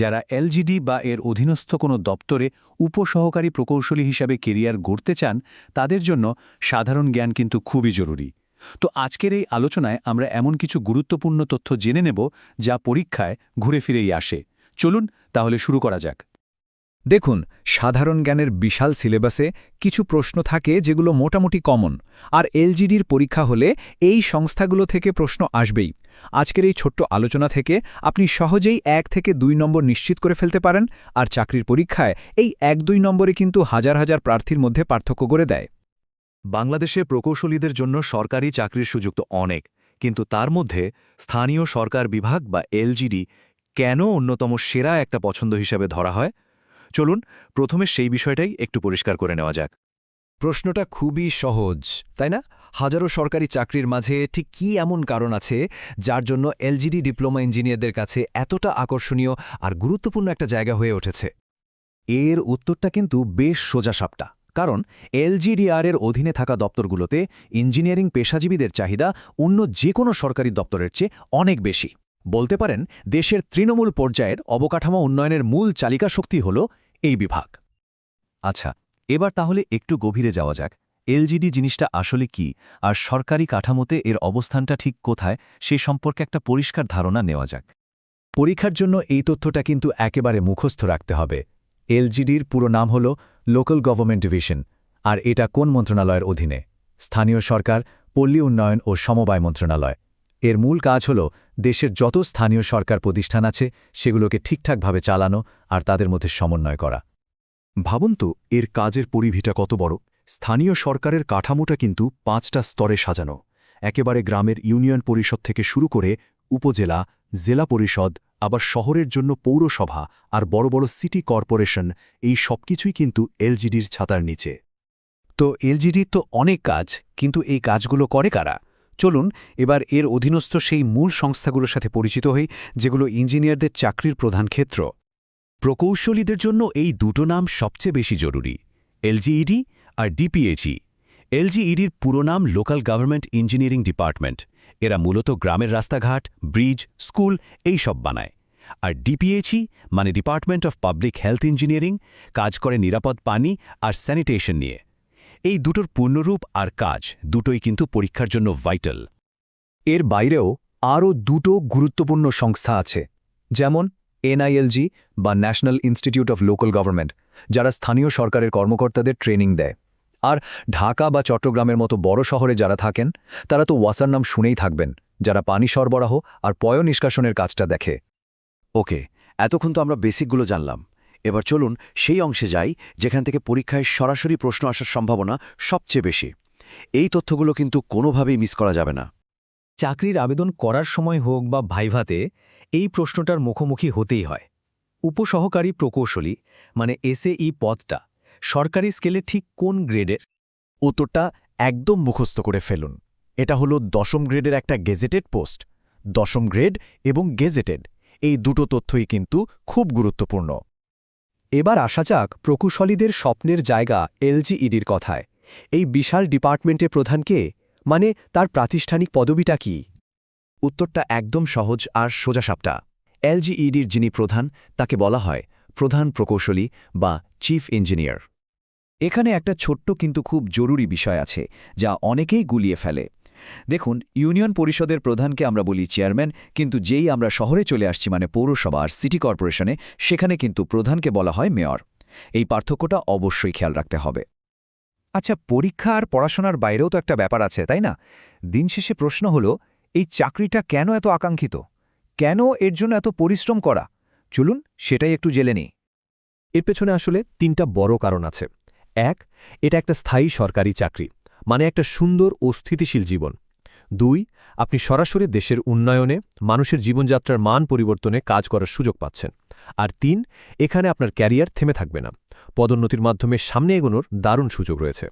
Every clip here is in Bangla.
যারা এলজিডি বা এর অধীনস্থ কোনো দপ্তরে উপসহকারী প্রকৌশলী হিসাবে কেরিয়ার গড়তে চান, তাদের জন্য সাধারণ জ্ঞান কিন্তু খুবই জরুরি। তো আজকের এই আলোচনায় আমরা এমন কিছু গুরুত্বপূর্ণ তথ্য জেনে নেব যা পরীক্ষায় ঘুরে ফিরেই আসে। চলুন তাহলে শুরু করা যাক। দেখুন, সাধারণ জ্ঞানের বিশাল সিলেবাসে কিছু প্রশ্ন থাকে যেগুলো মোটামুটি কমন, আর এলজিডির পরীক্ষা হলে এই সংস্থাগুলো থেকে প্রশ্ন আসবেই। আজকের এই ছোট্ট আলোচনা থেকে আপনি সহজেই এক থেকে দুই নম্বর নিশ্চিত করে ফেলতে পারেন, আর চাকরির পরীক্ষায় এই এক দুই নম্বরে কিন্তু হাজার হাজার প্রার্থীর মধ্যে পার্থক্য করে দেয়। বাংলাদেশে প্রকৌশলীদের জন্য সরকারি চাকরির সুযোগ তো অনেক, কিন্তু তার মধ্যে স্থানীয় সরকার বিভাগ বা এলজিডি কেন অন্যতম সেরা একটা পছন্দ হিসেবে ধরা হয়? চলুন, প্রথমে সেই বিষয়টাই একটু পরিষ্কার করে নেওয়া যাক। প্রশ্নটা খুবই সহজ, তাই না? হাজারো সরকারি চাকরির মাঝে ঠিক কী এমন কারণ আছে যার জন্য এলজিডি ডিপ্লোমা ইঞ্জিনিয়ারদের কাছে এতটা আকর্ষণীয় আর গুরুত্বপূর্ণ একটা জায়গা হয়ে উঠেছে? এর উত্তরটা কিন্তু বেশ সোজাসাপটা। কারণ এলজিডিআর এর অধীনে থাকা দপ্তরগুলোতে ইঞ্জিনিয়ারিং পেশাজীবীদের চাহিদা অন্য যে কোনো সরকারি দপ্তরের চেয়ে অনেক বেশি। বলতে পারেন, দেশের তৃণমূল পর্যায়ের অবকাঠামো উন্নয়নের মূল চালিকা শক্তি হল এই বিভাগ। আচ্ছা এবার তাহলে একটু গভীরে যাওয়া যাক। এলজিডি জিনিসটা আসলে কি? আর সরকারি কাঠামোতে এর অবস্থানটা ঠিক কোথায়? সে সম্পর্কে একটা পরিষ্কার ধারণা নেওয়া যাক। পরীক্ষার জন্য এই তথ্যটা কিন্তু একেবারে মুখস্থ রাখতে হবে। এলজিডির পুরো নাম হল লোকাল গভর্নমেন্ট ডিভিশন, আর এটা কোন মন্ত্রণালয়ের অধীনে? স্থানীয় সরকার, পল্লী উন্নয়ন ও সমবায় মন্ত্রণালয়। এর মূল কাজ হল দেশের যত স্থানীয় সরকার প্রতিষ্ঠান আছে, সেগুলোকে ঠিকঠাকভাবে চালানো আর তাদের মধ্যে সমন্বয় করা। ভাবুন তো, এর কাজের পরিভিটা কত বড়। স্থানীয় সরকারের কাঠামোটা কিন্তু পাঁচটা স্তরে সাজানো। একেবারে গ্রামের ইউনিয়ন পরিষদ থেকে শুরু করে উপজেলা, জেলা পরিষদ, আবার শহরের জন্য পৌরসভা আর বড় বড় সিটি কর্পোরেশন, এই সবকিছুই কিন্তু এলজিডির ছাতার নিচে। তো এলজিডির তো অনেক কাজ, কিন্তু এই কাজগুলো করে কারা? চলুন এবার এর অধীনস্থ সেই মূল সংস্থাগুলোর সাথে পরিচিত হই, যেগুলো ইঞ্জিনিয়ারদের চাকরির প্রধান ক্ষেত্র। প্রকৌশলীদের জন্য এই দুটো নাম সবচেয়ে বেশি জরুরি এলজিইডি আর ডিপিএইচই এলজিইডির পুরো নাম লোকাল গভর্নমেন্ট ইঞ্জিনিয়ারিং ডিপার্টমেন্ট। এরা মূলত গ্রামের রাস্তাঘাট, ব্রিজ, স্কুল এই সব বানায়। আর ডিপিএইচই মানে department of public health engineering, কাজ করে নিরাপদ পানি আর স্যানিটেশন নিয়ে। এই দুটোর পূর্ণরূপ আর কাজ দুটোই কিন্তু পরীক্ষার জন্য ভাইটাল এর বাইরেও আরও দুটো গুরুত্বপূর্ণ সংস্থা আছে, যেমন এনআইএলজি বা national institute of local government, যারা স্থানীয় সরকারের কর্মকর্তাদের ট্রেনিং দেয়। আর ঢাকা বা চট্টগ্রামের মতো বড় শহরে যারা থাকেন, তারা তো ওয়াসার নাম শুনেই থাকবেন, যারা পানি সরবরাহ আর পয় নিষ্কাশনের কাজটা দেখে। ওকে, এতক্ষণ তো আমরা বেসিকগুলো জানলাম। এবার চলুন সেই অংশে যাই যেখান থেকে পরীক্ষায় সরাসরি প্রশ্ন আসার সম্ভাবনা সবচেয়ে বেশি। এই তথ্যগুলো কিন্তু কোনোভাবেই মিস করা যাবে না। চাকরির আবেদন করার সময় হোক বা ভাইভাতে এই প্রশ্নটার মুখোমুখি হতেই হয়। উপসহকারী প্রকৌশলী মানে এসএই পদটা সরকারি স্কেলে ঠিক কোন গ্রেডের? উত্তরটা একদম মুখস্থ করে ফেলুন। এটা হলো দশম গ্রেডের একটা গেজেটেড পোস্ট। দশম গ্রেড এবং গেজেটেড এই দুটো তথ্যই কিন্তু খুব গুরুত্বপূর্ণ। এবার আসা যাক প্রকৌশলীদের স্বপ্নের জায়গা এলজিইডির কথায়। এই বিশাল ডিপার্টমেন্টের প্রধান কে? মানে তার প্রাতিষ্ঠানিক পদবিটা কি? উত্তরটা একদম সহজ আর সোজাসাপটা। এলজিইডির যিনি প্রধান, তাকে বলা হয় প্রধান প্রকৌশলী বা চিফ ইঞ্জিনিয়ার। এখানে একটা ছোট্ট কিন্তু খুব জরুরি বিষয় আছে, যা অনেকেই গুলিয়ে ফেলে। দেখুন, ইউনিয়ন পরিষদের প্রধানকে আমরা বলি চেয়ারম্যান, কিন্তু যেই আমরা শহরে চলে আসছি মানে পৌরসভা আর সিটি কর্পোরেশনে, সেখানে কিন্তু প্রধানকে বলা হয় মেয়র। এই পার্থক্যটা অবশ্যই খেয়াল রাখতে হবে। আচ্ছা পরীক্ষা আর পড়াশোনার বাইরেও তো একটা ব্যাপার আছে, তাই না? দিন শেষে প্রশ্ন হলো, এই চাকরিটা কেন এত আকাঙ্ক্ষিত কেন এর জন্য এত পরিশ্রম করা? চলুন সেটাই একটু জেলে নিই। এর পেছনে আসলে তিনটা বড় কারণ আছে। এক, এটা একটা স্থায়ী সরকারি চাকরি। মানে একটা সুন্দর ও স্থিতিশীল জীবন। দুই, আপনি সরাসরি দেশের উন্নয়নে, মানুষের জীবনযাত্রার মান পরিবর্তনে কাজ করার সুযোগ পাচ্ছেন। আর তিন, এখানে আপনার ক্যারিয়ার থেমে থাকবে না। পদোন্নতির মাধ্যমে সামনে এগোনোর দারুণ সুযোগ রয়েছে।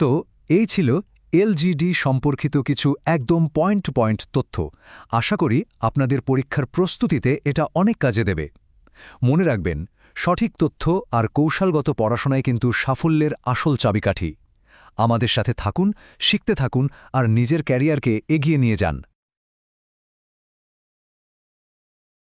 তো, এই ছিল এলজিডি সম্পর্কিত কিছু একদম পয়েন্ট পয়েন্ট তথ্য। আশা করি আপনাদের পরীক্ষার প্রস্তুতিতে এটা অনেক কাজে দেবে। মনে রাখবেন, সঠিক তথ্য আর কৌশলগত পড়াশোনায় কিন্তু সাফল্যের আসল চাবিকাঠি। আমাদের সাথে থাকুন শিখতে থাকুন আর নিজের ক্যারিয়ারকে এগিয়ে নিয়ে যান।